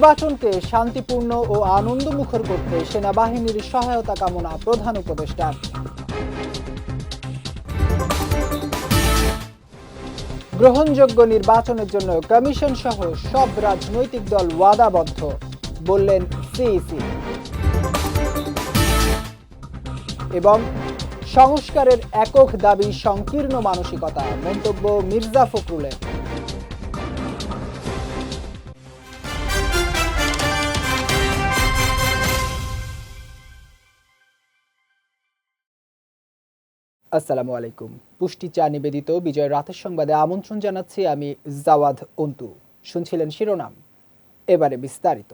নির্বাচনকে শান্তিপূর্ণ ও আনন্দমুখর করতে সেনাবাহিনীর সহায়তা কামনা প্রধান উপদেষ্টার গ্রহণযোগ্য নির্বাচনের জন্য কমিশন সহ সব রাজনৈতিক দল ওয়াদাবদ্ধ, বললেন সিইসি। এবং সংস্কারের একক দাবি সংকীর্ণ মানসিকতা, মন্তব্য মির্জা ফখরুলের। আসসালামু আলাইকুম। পুষ্টি চা নিবেদিত বিজয় রাতের সংবাদে আমন্ত্রণ জানাচ্ছি আমি জাওয়াদ অন্তু। শুনছিলেন শিরোনাম। এবারে বিস্তারিত।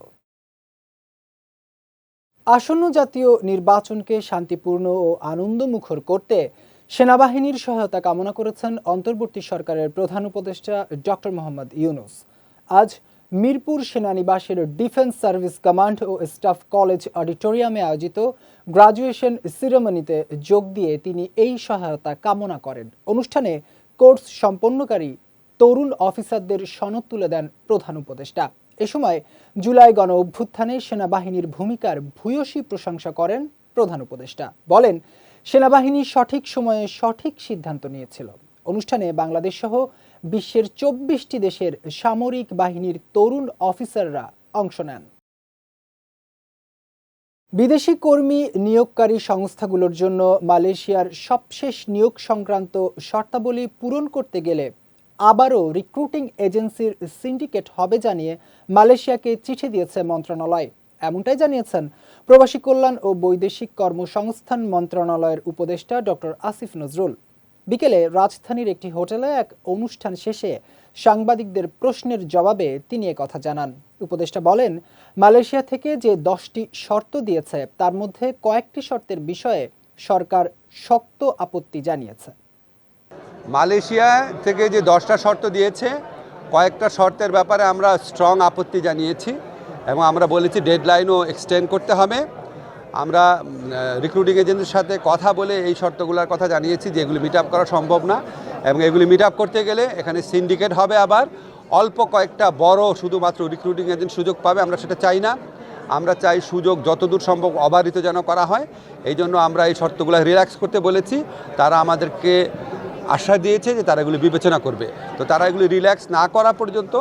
আসন্ন জাতীয় নির্বাচনকে শান্তিপূর্ণ ও আনন্দমুখর করতে সেনাবাহিনীর সহায়তা কামনা করেছেন অন্তর্বর্তী সরকারের প্রধান উপদেষ্টা ডক্টর মোহাম্মদ ইউনুস। আজ মিরপুর সেনানিবাসের ডিফেন্স সার্ভিস কমান্ড ও স্টাফ কলেজ অডিটোরিয়ামে আয়োজিত গ্রাজুয়েশন সিরেমনিতে যোগ দিয়ে তিনি এই সহায়তা কামনা করেন। অনুষ্ঠানে কোর্স সম্পন্নকারী তরুণ অফিসারদের সনদ তুলে দেন প্রধান উপদেষ্টা। এ সময় জুলাই গণ অভ্যুত্থানে সেনাবাহিনীর ভূমিকার ভূয়সী প্রশংসা করেন প্রধান উপদেষ্টা। বলেন, সেনাবাহিনী সঠিক সময়ে সঠিক সিদ্ধান্ত নিয়েছিল। অনুষ্ঠানে বাংলাদেশ সহ বিশ্বের চব্বিশটি দেশের সামরিক বাহিনীর তরুণ অফিসাররা অংশ নেন। বিদেশি কর্মী নিয়োগকারী সংস্থাগুলোর জন্য মালয়েশিয়ার সবশেষ নিয়োগ সংক্রান্ত শর্তাবলী পূরণ করতে গেলে আবারও রিক্রুটিং এজেন্সির সিন্ডিকেট হবে জানিয়ে মালয়েশিয়াকে চিঠি দিয়েছে মন্ত্রণালয়। এমনটাই জানিয়েছেন প্রবাসী কল্যাণ ও বৈদেশিক কর্মসংস্থান মন্ত্রণালয়ের উপদেষ্টা ডক্টর আসিফ নজরুল। বিকেলে রাজধানীর একটি হোটেলে এক অনুষ্ঠান শেষে সাংবাদিকদের প্রশ্নের জবাবে তিনি কথা জানান। উপদেষ্টা বলেন, মালয়েশিয়া থেকে যে দশটি শর্ত দিয়েছে, তার মধ্যে কয়েকটি শর্তের বিষয়ে সরকার শক্ত আপত্তি জানিয়েছে। মালয়েশিয়া থেকে যে দশটা শর্ত দিয়েছে, কয়েকটা শর্তের ব্যাপারে আমরা স্ট্রং আপত্তি জানিয়েছি এবং আমরা বলেছি ডেডলাইনও এক্সটেন্ড করতে হবে। আমরা রিক্রুটিং এজেন্সির সাথে কথা বলে এই শর্তগুলোর কথা জানিয়েছি যে এগুলি মিট আপ করা সম্ভব না এবং এগুলি মিট আপ করতে গেলে এখানে সিন্ডিকেট হবে আবার। অল্প কয়েকটা বড় শুধুমাত্র রিক্রুটিং এজেন্ট সুযোগ পাবে, আমরা সেটা চাই না। আমরা চাই সুযোগ যতদূর সম্ভব অবারিত যেন করা হয়। এই জন্য আমরা এই শর্তগুলো রিল্যাক্স করতে বলেছি। তারা আমাদেরকে আশা দিয়েছে যে তারা এগুলি বিবেচনা করবে। তো তারা এগুলি রিল্যাক্স না করা পর্যন্ত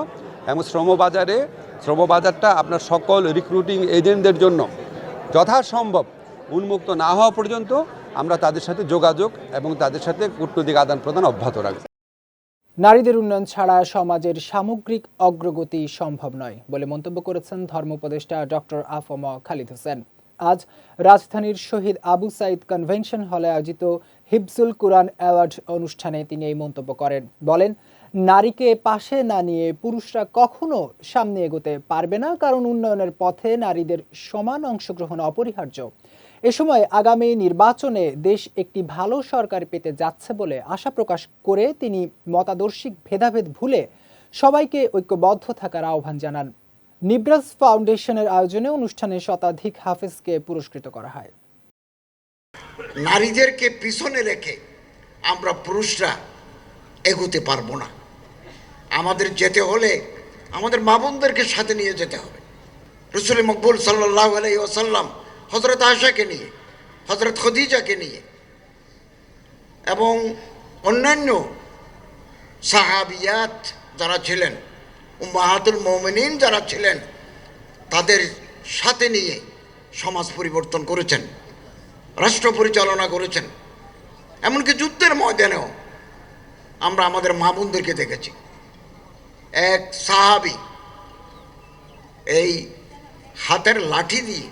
এবং শ্রমবাজারে, শ্রমবাজারটা আপনার সকল রিক্রুটিং এজেন্টদের জন্য যথাসম্ভব উন্মুক্ত না হওয়া পর্যন্ত আমরা তাদের সাথে যোগাযোগ এবং তাদের সাথে কূটনৈতিক আদান প্রদান অব্যাহত রাখব। নারীদের উন্নয়ন ছাড়া সমাজের সামগ্রিক অগ্রগতি সম্ভব নয় বলে মন্তব্য করেছেন ধর্ম উপদেষ্টা ডক্টর আফম খালিদ হোসেন। আজ রাজধানীর শহীদ আবু সাইদ কনভেনশন হলে আয়োজিত হিবসুল কুরআন অ্যাওয়ার্ড অনুষ্ঠানে তিনি এই মন্তব্য করেন। বলেন নারীকে পাশে না নিয়ে পুরুষরা কখনো সামনে এগোতে পারবে না, কারণ উন্নয়নের পথে নারীদের সমান অংশগ্রহণ অপরিহার্য। এ সময় আগামী নির্বাচনে দেশ একটি ভালো সরকার পেতে যাচ্ছে বলে আশা প্রকাশ করে তিনি মতাদর্শিক ভেদাভেদ ভুলে সবাইকে ঐক্যবদ্ধ থাকার আহ্বান জানান। নিব্রাস ফাউন্ডেশনের আয়োজনে অনুষ্ঠানে শতাধিক হাফেজকে পুরস্কৃত করা হয়। নারীদেরকে পিছনে রেখে আমরা পুরুষরা এগোতে পারব না। আমাদের যেতে হলে আমাদের মা বোনদেরকে সাথে নিয়ে যেতে হবে। রসুল মকবুল সাল্লাহ আলাই ওসাল্লাম হজরত আশাকে নিয়ে হজরত খদিজাকে নিয়ে এবং অন্যান্য সাহাবিয়াত যারা ছিলেন মাহাতুল মৌমিনিন যারা ছিলেন, তাদের সাথে নিয়ে সমাজ পরিবর্তন করেছেন, রাষ্ট্র পরিচালনা করেছেন। এমনকি যুদ্ধের ময়দানেও আমরা আমাদের মা বোনদেরকে দেখেছি। এক সাহাবি এই হাতের লাঠি দিয়ে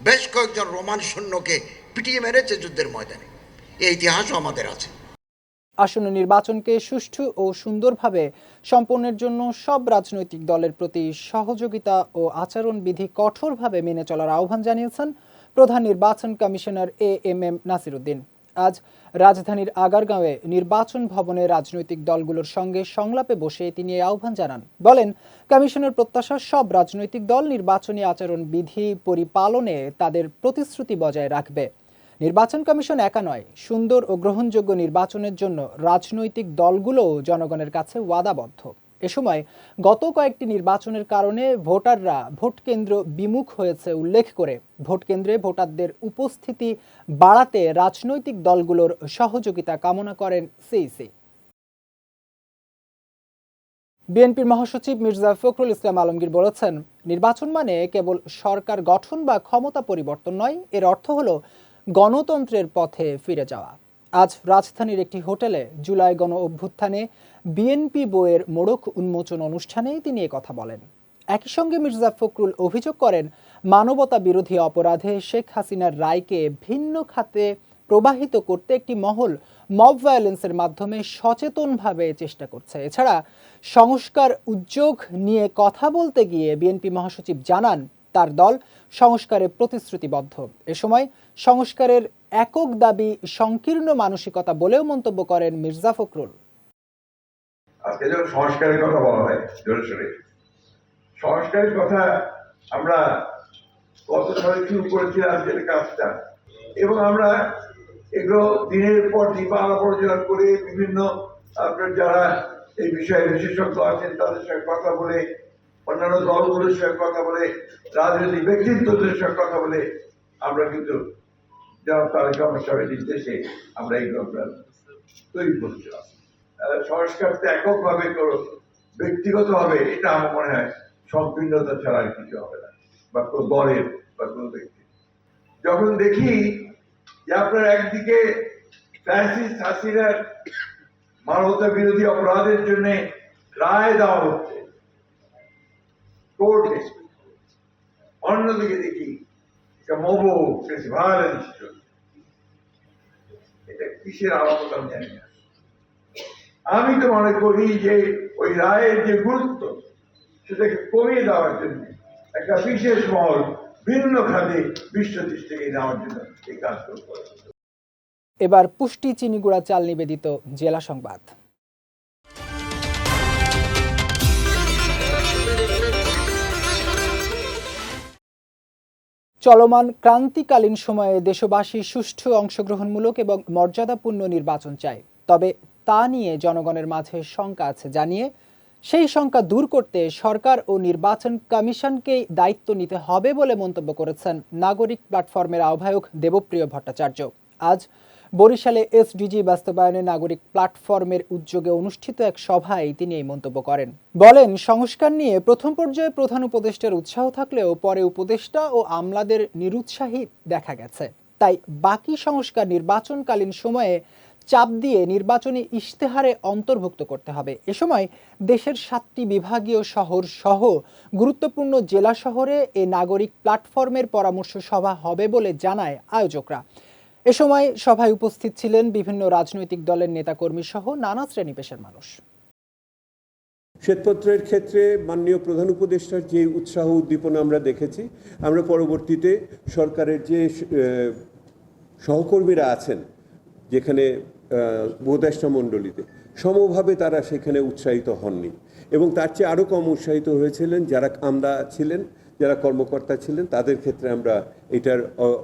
বেশ কয়েকজন রোমান সৈন্যকে পিটিয়ে মেরেছে যুদ্ধের ময়দানে। এই ইতিহাসও আমাদের আছে। আসন্ন নির্বাচনকে সুষ্ঠু ও সুন্দরভাবে সম্পন্নের জন্য সব রাজনৈতিক দলের প্রতি সহযোগিতা ও আচরণবিধি কঠোরভাবে মেনে চলার আহ্বান জানিয়েছেন প্রধান নির্বাচন commissioner A M M Nasiruddin. আজ রাজধানীর আগারগাঁওয়ে নির্বাচন ভবনে রাজনৈতিক দলগুলোর সঙ্গে সংলাপে বসে তিনি এই আহ্বান জানান। বলেন, কমিশনের প্রত্যাশা সব রাজনৈতিক দল নির্বাচনী আচরণ, বিধি, পরিপালনে তাদের প্রতিশ্রুতি বজায় রাখবে। নির্বাচন কমিশন একা নয়, সুন্দর ও গ্রহণযোগ্য নির্বাচনের জন্য রাজনৈতিক দলগুলোও জনগণের কাছে ওয়াদাবদ্ধ। এ সময় গত কয়েকটি নির্বাচনের কারণে ভোটাররা ভোট কেন্দ্র বিমুখ হয়েছে উল্লেখ করে। ভোট কেন্দ্রে ভোটারদের উপস্থিতি বাড়াতে রাজনৈতিক দলগুলোর সহযোগিতা কামনা করেন সিইসি। বিএনপির মহাসচিব মির্জা ফখরুল ইসলাম আলমগীর বলেছেন, নির্বাচন মানে কেবল সরকার গঠন বা ক্ষমতা পরিবর্তন নয়, এর অর্থ হলো গণতন্ত্রের পথে ফিরে যাওয়া। আজ রাজধানীর একটি হোটেলে জুলাই গণ অভ্যুত্থানে বিএনপি বইয়ের মোড়ক উন্মোচন অনুষ্ঠানে তিনি কথা বলেন। একই সঙ্গে মির্জা ফখরুল অভিযোগ করেন, মানবতা বিরোধী অপরাধে শেখ হাসিনার রায়কে ভিন্ন খাতে প্রবাহিত করতে একটি মহল মব ভায়োলেন্সের মাধ্যমে সচেতনভাবে চেষ্টা করছে। এছাড়া সংস্কার উদ্যোগ নিয়ে কথা বলতে গিয়ে বিএনপি মহাসচিব জানান, তার দল সংস্কারে প্রতিশ্রুতিবদ্ধ। এ সময় সংস্কারের একক দাবি সংকীর্ণ মানসিকতা বলেও মন্তব্য করেন মির্জা ফখরুল। আজকে যখন সংস্কারের কথা বলা হয়, জোরে সোরে। সংস্কারের কথা আমরা কত সালে শুরু করেছি আজকের কাজটা। এবং আমরা এগুলো দিনের পর দিন বা আলাপ করে বিভিন্ন আপনার যারা এই বিষয়ে বিশেষজ্ঞ আছেন, তাদের সঙ্গে কথা বলে, অন্যান্য দলগুলোর সঙ্গে কথা বলে, রাজনৈতিক ব্যক্তিত্বদের সঙ্গে কথা বলে, আমরা কিন্তু যারা রহমান সাহেবের নির্দেশে আমরা এইগুলো আমরা তৈরি করছিলাম সংস্কারটা এককভাবে করো, ব্যক্তিগতভাবে এটা আমার মনে হয় সংকীর্ণতা ছাড়া কিছু হবে না, বা কোনো দলের বা কোনো ব্যক্তি যখন দেখি যে আপনার একদিকে মানবতা বিরোধী অপরাধের জন্য রায় দেওয়া হচ্ছে কোর্টে অন্যদিকে দেখি মোবো ভায়োলেন্স এটা কিসের আলামত আমি জানি না। আমি তো মনে করি যে ওই রায়ের যে গুরুত্ব, সেটাকে কমিয়ে দেওয়ার জন্য, একটা বিশেষ মহল, ভিন্ন খাতে বিশ্ব দৃষ্টিকে নেওয়ার জন্য এই করে। এবার পুষ্টি চিনিগুড়া চাল নিবেদিত জেলা সংবাদ। চলমান ক্রান্তিকালীন সময়ে দেশবাসী সুষ্ঠু অংশগ্রহণমূলক এবং মর্যাদাপূর্ণ নির্বাচন চায়। তবে তা নিয়ে জনগণের মাঝে শঙ্কা আছে জানিয়ে সেই শঙ্কা দূর করতে সরকার ও নির্বাচন কমিশনকেই দায়িত্ব নিতে হবে বলে মন্তব্য করেছেন নাগরিক প্ল্যাটফর্মের আহ্বায়ক দেবপ্রিয় ভট্টাচার্য। আজ বরিশালে এসডিজি বাস্তবায়নে নাগরিক প্ল্যাটফর্মের উদ্যোগে অনুষ্ঠিত এক সভায় তিনি এই মন্তব্য করেন। বলেন, সংস্কার নিয়ে প্রথম পর্যায়ে প্রধান উপদেষ্টার উৎসাহ থাকলেও পরে উপদেষ্টা ও আমলাদের নিরুৎসাহী দেখা গেছে। তাই বাকি সংস্কার নির্বাচনকালীন সময়ে চাপ দিয়ে নির্বাচনী ইশতেহারে অন্তর্ভুক্ত করতে হবে। এ সময় দেশের সাতটি বিভাগীয় শহর সহ গুরুত্বপূর্ণ জেলা শহরে এ নাগরিক প্ল্যাটফর্মের পরামর্শ সভা হবে বলে জানায় আয়োজকরা। এ সময় সভায় উপস্থিত ছিলেন বিভিন্ন রাজনৈতিক দলের নেতাকর্মী সহ নানা শ্রেণি পেশার মানুষ। শ্বেতপত্রের ক্ষেত্রে মাননীয় প্রধান উপদেষ্টার যে উৎসাহ উদ্দীপনা আমরা দেখেছি, আমরা পরবর্তীতে সরকারের যে সহকর্মীরা আছেন, যেখানে উপদেষ্টা মণ্ডলীতে। সমভাবে তারা সেখানে উৎসাহিত হননি এবং তার চেয়ে আরও কম উৎসাহিত হয়েছিলেন যারা আমরা ছিলেন, যারা কর্মকর্তা ছিলেন, তাদের ক্ষেত্রে আমরা এটার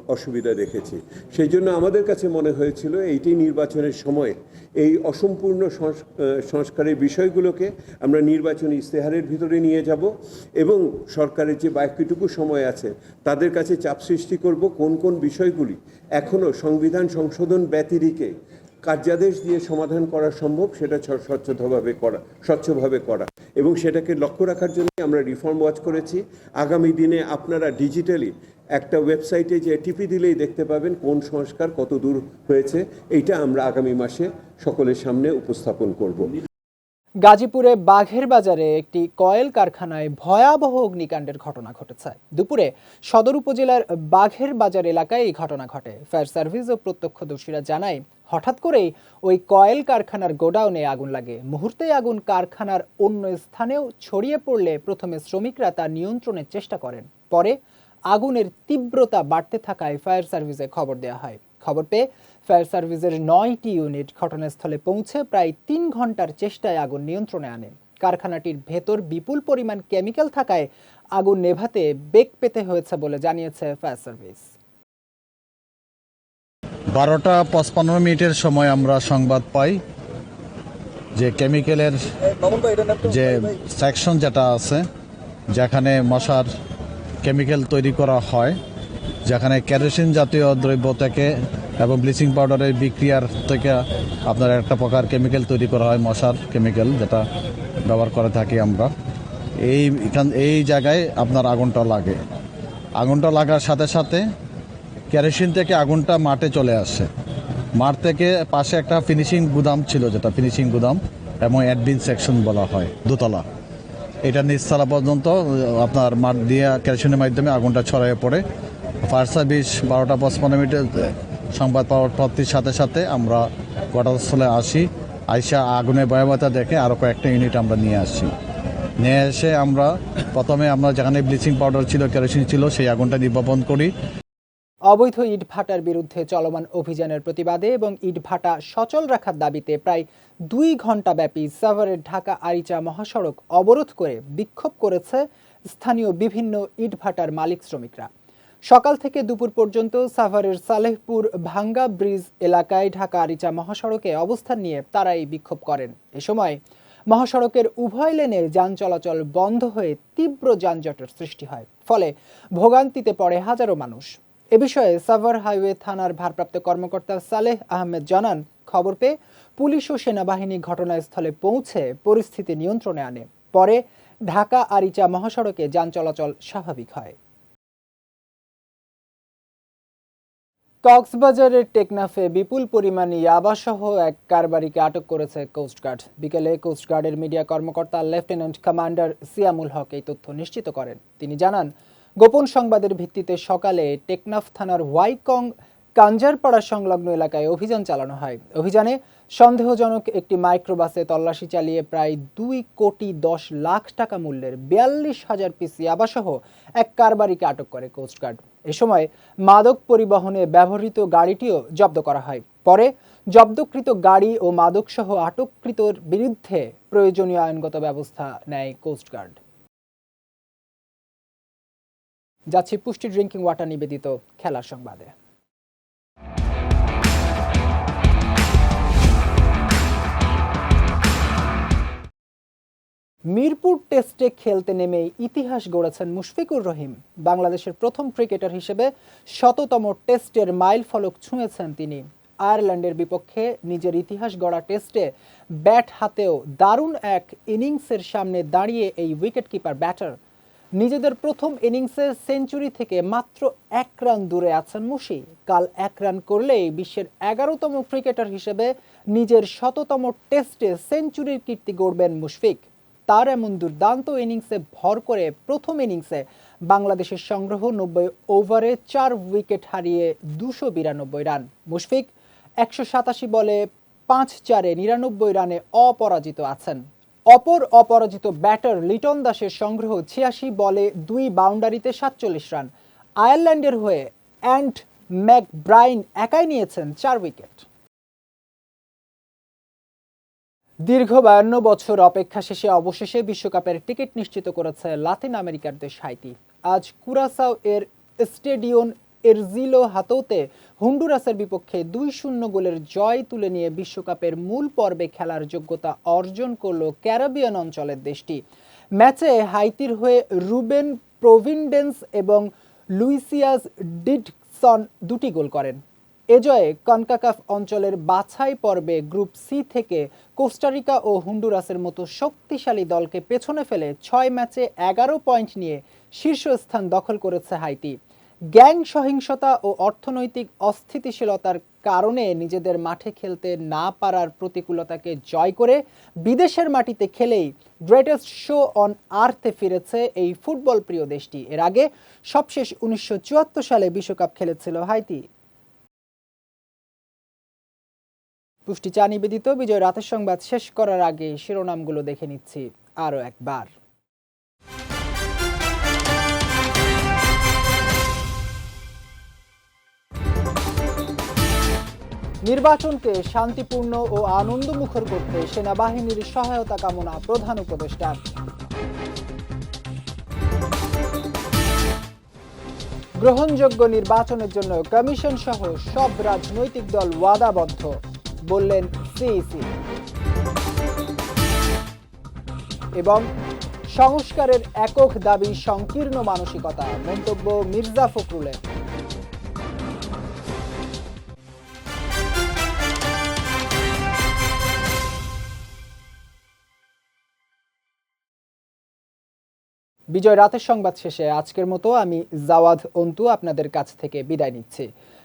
অসুবিধা দেখেছি। সেই জন্য আমাদের কাছে মনে হয়েছিল এইটি নির্বাচনের সময় এই অসম্পূর্ণ সংস- সংস্কারের বিষয়গুলোকে আমরা নির্বাচনী ইস্তেহারের ভিতরে নিয়ে যাব এবং সরকারের যে বাক্যটুকু সময় আছে তাদের কাছে চাপ সৃষ্টি করব কোন কোন বিষয়গুলি এখনও সংবিধান সংশোধন ব্যতিরিকে কার্যাদেশ দিয়ে সমাধান করা সম্ভব, সেটা স্বচ্ছভাবে করা স্বচ্ছভাবে করা। এবং সেটাকে লক্ষ্য রাখার জন্য আমরা রিফর্ম ওয়াচ করেছি। আগামী দিনে আপনারা ডিজিটালি একটা ওয়েবসাইটে যে টিপি দিলেই দেখতে পাবেন কোন সংস্কার কত দূর হয়েছে, এইটা আমরা আগামী মাসে সকলের সামনে উপস্থাপন করব। গাজীপুরে বাঘের বাজারে একটি কয়েল কারখানায় ভয়াবহ অগ্নিকাণ্ডের ঘটনা ঘটেছে। দুপুরে সদর উপজেলার বাঘের বাজার এলাকায় এই ঘটনা ঘটে। ফায়ার সার্ভিস ও প্রত্যক্ষদর্শীরা জানায়, হঠাৎ করেই ওই কয়েল কারখানার গোডাউনে আগুন লাগে। মুহূর্তেই আগুন কারখানার অন্য স্থানেও ছড়িয়ে পড়লে প্রথমে শ্রমিকরা তা নিয়ন্ত্রণের চেষ্টা করেন। পরে আগুনের তীব্রতা বাড়তে থাকায় ফায়ার সার্ভিসে খবর দেওয়া হয়। খবর পেয়ে ফায়ার সার্ভিসের নয়টি ইউনিট ঘটনাস্থলে পৌঁছে প্রায় তিন ঘণ্টার চেষ্টায় আগুন নিয়ন্ত্রণে আনে। কারখানাটির ভেতর বিপুল পরিমাণ কেমিক্যাল থাকায় আগুন নেভাতে বেগ পেতে হয়েছে বলে জানিয়েছে ফায়ার সার্ভিস। বারোটা পঁচপান্ন মিনিটের সময় আমরা সংবাদ পাই যে কেমিক্যালের যে সেকশন যেটা আছে, যেখানে মশার কেমিক্যাল তৈরি করা হয় যেখানে ক্যারোসিন জাতীয় দ্রব্য থেকে এবং ব্লিচিং পাউডারের বিক্রিয়ার থেকে আপনার একটা প্রকার কেমিক্যাল তৈরি করা হয়, মশার কেমিক্যাল যেটা ব্যবহার করে থাকি আমরা। এই এই জায়গায় আপনার আগুনটা লাগে। আগুনটা লাগার সাথে সাথে ক্যারোসিন থেকে আগুনটা মাঠে চলে আসে। মাঠ থেকে পাশে একটা ফিনিশিং গুদাম ছিল যেটা ফিনিশিং গুদাম এবং অ্যাডমিন সেকশন বলা হয়, দোতলা। এটা নিচতলা পর্যন্ত আপনার মাঠ দিয়ে ক্যারোসিনের মাধ্যমে আগুনটা ছড়িয়ে পড়ে। ফায়ার সার্ভিস বারোটা পঁচপান্ন মিনিটের আহ, সংবাদ পাওয়ার প্রাপ্তির সাথে সাথে আমরা ঘটনাস্থলে আসি। আইসা আগুনের ভয়াবহতা দেখে আরও কয়েকটা ইউনিট আমরা নিয়ে আসি। নিয়ে এসে আমরা প্রথমে আমরা যেখানে ব্লিচিং পাউডার ছিল কেরোসিন ছিল সেই আগুনটা নির্বাপন করি। অবৈধ ইটভাটার বিরুদ্ধে চলমান অভিযানের প্রতিবাদে এবং ইটভাটা সচল রাখার দাবিতে প্রায় দুই ঘণ্টা ব্যাপী সাভারের ঢাকা আরিচা মহাসড়ক অবরোধ করে বিক্ষোভ করেছে স্থানীয় বিভিন্ন ইটভাটার মালিক শ্রমিকরা। সকাল থেকে দুপুর পর্যন্ত সাভারের সালেহপুর ভাঙ্গা ব্রিজ এলাকায় ঢাকা আরিচা মহাসড়কে অবস্থান নিয়ে তারা এই বিক্ষোভ করেন। এ সময় মহাসড়কের উভয় লেনে যান চলাচল বন্ধ হয়ে তীব্র যানজটের সৃষ্টি হয়, ফলে ভোগান্তিতে পড়ে হাজারো মানুষ। এ বিষয়ে সাভার হাইওয়ে থানার ভারপ্রাপ্ত কর্মকর্তা সালেহ আহমেদ জানান, খবর পেয়ে পুলিশ ও সেনাবাহিনী ঘটনাস্থলে পৌঁছে পরিস্থিতি নিয়ন্ত্রণে আনে। পরে ঢাকা আরিচা মহাসড়কে যান চলাচল স্বাভাবিক হয়। কক্সবাজারের টেকনাফে বিপুল পরিমাণ ইয়াবাসহ এক কারবারিকে আটক করেছে কোস্টগার্ড বিকেলে কোস্টগার্ডের মিডিয়া কর্মকর্তা লেফটেন্যান্ট কমান্ডার সিয়ামুল হক এই তথ্য নিশ্চিত করেন। তিনি জানান, গোপন সংবাদের ভিত্তিতে সকালে টেকনাফ থানার ওয়াইকং কাঞ্জারপাড়া সংলগ্ন এলাকায় অভিযান চালানো হয়। অভিযানে সন্দেহজনক একটি মাইক্রোবাসে তল্লাশি চালিয়ে প্রায় দুই কোটি দশ লাখ টাকা মূল্যের বিয়াল্লিশ হাজার পিস ইয়াবাসহ এক কারবারিকে আটক করে কোস্টগার্ড এ সময় মাদক পরিবহনে ব্যবহৃত গাড়িটিও জব্দ করা হয়। পরে জব্দকৃত গাড়ি ও মাদকসহ আটককৃতর বিরুদ্ধে প্রয়োজনীয় আইনগত ব্যবস্থা নেয় কোস্টগার্ড যাচ্ছি পুষ্টি ড্রিঙ্কিং ওয়াটার নিবেদিত খেলার সংবাদে। মিরপুর টেস্টে খেলতে নেমে ইতিহাস গড়েছেন মুশফিকুর রহিম। বাংলাদেশের প্রথম ক্রিকেটার হিসেবে শততম টেস্টের মাইল ফলক ছুঁয়েছেন তিনি। আয়ারল্যান্ডের বিপক্ষে নিজের ইতিহাস গড়া টেস্টে ব্যাট হাতেও দারুণ এক ইনিংসের সামনে দাঁড়িয়ে এই উইকেটকিপার ব্যাটার। নিজেদের প্রথম ইনিংসের সেঞ্চুরি থেকে মাত্র এক রান দূরে আছেন মুশি। কাল এক রান করলেই বিশ্বের এগারোতম ক্রিকেটার হিসেবে নিজের শততম টেস্টে সেঞ্চুরির কীর্তি গড়বেন মুশফিক। তার এমন দুর্দান্ত ইনিংসে ভর করে প্রথম ইনিংসে বাংলাদেশের সংগ্রহ নব্বই ওভারে চার উইকেট হারিয়ে দুশো বিরানব্বই রান। মুশফিক একশো সাতাশি বলে পাঁচ চারে নিরানব্বই রানে অপরাজিত আছেন। অপর অপরাজিত ব্যাটার লিটন দাসের সংগ্রহ ছিয়াশি বলে দুই বাউন্ডারিতে সাতচল্লিশ রান। আয়ারল্যান্ডের হয়ে অ্যান্ড ম্যাকব্রাইন একাই নিয়েছেন চার উইকেট। দীর্ঘ বায়ান্ন বছর অপেক্ষা শেষে অবশেষে বিশ্বকাপের টিকিট নিশ্চিত করেছে লাতিন আমেরিকার দেশ হাইতি। আজ কুরাসাও এর স্টেডিয়ন এরজিলো হাতোতে হন্ডুরাসের বিপক্ষে দুই শূন্য গোলের জয় তুলে নিয়ে বিশ্বকাপের মূল পর্বে খেলার যোগ্যতা অর্জন করল ক্যারাবিয়ান অঞ্চলের দেশটি। ম্যাচে হাইতির হয়ে রুবেন প্রভিনডেন্স এবং লুইসিয়াস ডিডসন দুটি গোল করেন। এ জয়ে কনকাকাফ অঞ্চলের বাছাই পর্বে গ্রুপ সি থেকে কোস্টারিকা ও হুন্ডুরাসের মতো শক্তিশালী দলকে পেছনে ফেলে ছয় ম্যাচে এগারো পয়েন্ট নিয়ে শীর্ষস্থান দখল করেছে হাইতি। গ্যাং সহিংসতা ও অর্থনৈতিক অস্থিতিশীলতার কারণে নিজেদের মাঠে খেলতে না পারার প্রতিকূলতাকে জয় করে বিদেশের মাটিতে খেলেই গ্রেটেস্ট শো অন আর্থে ফিরেছে এই ফুটবল প্রিয় দেশটি। এর আগে সবশেষ উনিশশো চুয়াত্তর সালে বিশ্বকাপ খেলেছিল হাইতি। পুষ্টি চা নিবেদিত, বিজয় রাতের সংবাদ শেষ করার আগে শিরোনামগুলো দেখে নিচ্ছি আরও একবার। নির্বাচনকে শান্তিপূর্ণ ও আনন্দমুখর করতে সেনাবাহিনীর সহায়তা কামনা প্রধান উপদেষ্টার। গ্রহণযোগ্য নির্বাচনের জন্য কমিশন সহ সব রাজনৈতিক দল ওয়াদাবদ্ধ। বললেন সিইসি এবং সংস্কারের একক দাবি সংকীর্ণ মানসিকতা, মন্তব্য মির্জা ফখরুলের। বিজয়, রাতের সংবাদ শেষে আজকের মতো আমি জাওয়াদ অন্তু আপনাদের কাছ থেকে বিদায় নিচ্ছি।